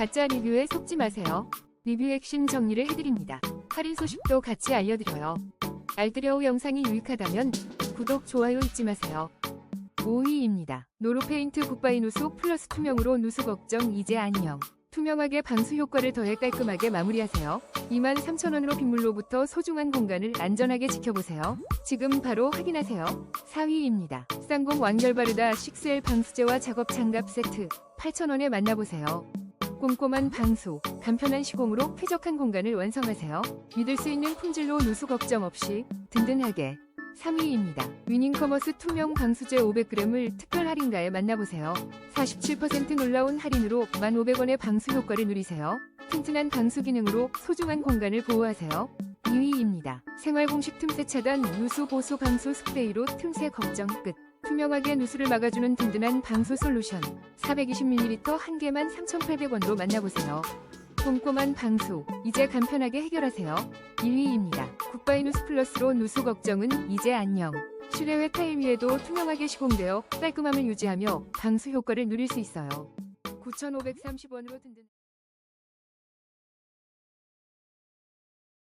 가짜 리뷰에 속지 마세요. 리뷰 핵심 정리를 해드립니다. 할인 소식도 같이 알려드려요. 알뜰여우 영상이 유익하다면 구독, 좋아요 잊지 마세요. 5위입니다. 노루페인트 굿바이 누수 플러스 투명으로 누수 걱정 이제 안녕. 투명하게 방수 효과를 더해 깔끔하게 마무리하세요. 23,000원으로 빗물로부터 소중한 공간을 안전하게 지켜보세요. 지금 바로 확인하세요. 4위입니다. 쌍공 완결 바르다 6L 방수제와 작업 장갑 세트 8,000원에 만나보세요. 꼼꼼한 방수, 간편한 시공으로 쾌적한 공간을 완성하세요. 믿을 수 있는 품질로 누수 걱정 없이 든든하게 3위입니다. 위닝커머스 투명 방수제 500g을 특별 할인가에 만나보세요. 47% 놀라운 할인으로 1,500원의 방수 효과를 누리세요. 튼튼한 방수 기능으로 소중한 공간을 보호하세요. 2위입니다. 생활 공식 틈새 차단 누수 보수 방수 스프레이로 틈새 걱정 끝. 투명하게 누수를 막아주는 든든한 방수 솔루션 420ml 한 개만 3,800원으로 만나보세요. 꼼꼼한 방수, 이제 간편하게 해결하세요. 1위입니다. 굿바이 누스 플러스로 누수 걱정은 이제 안녕. 실외외 타일 위에도 투명하게 시공되어 깔끔함을 유지하며 방수 효과를 누릴 수 있어요. 9,530원으로 든든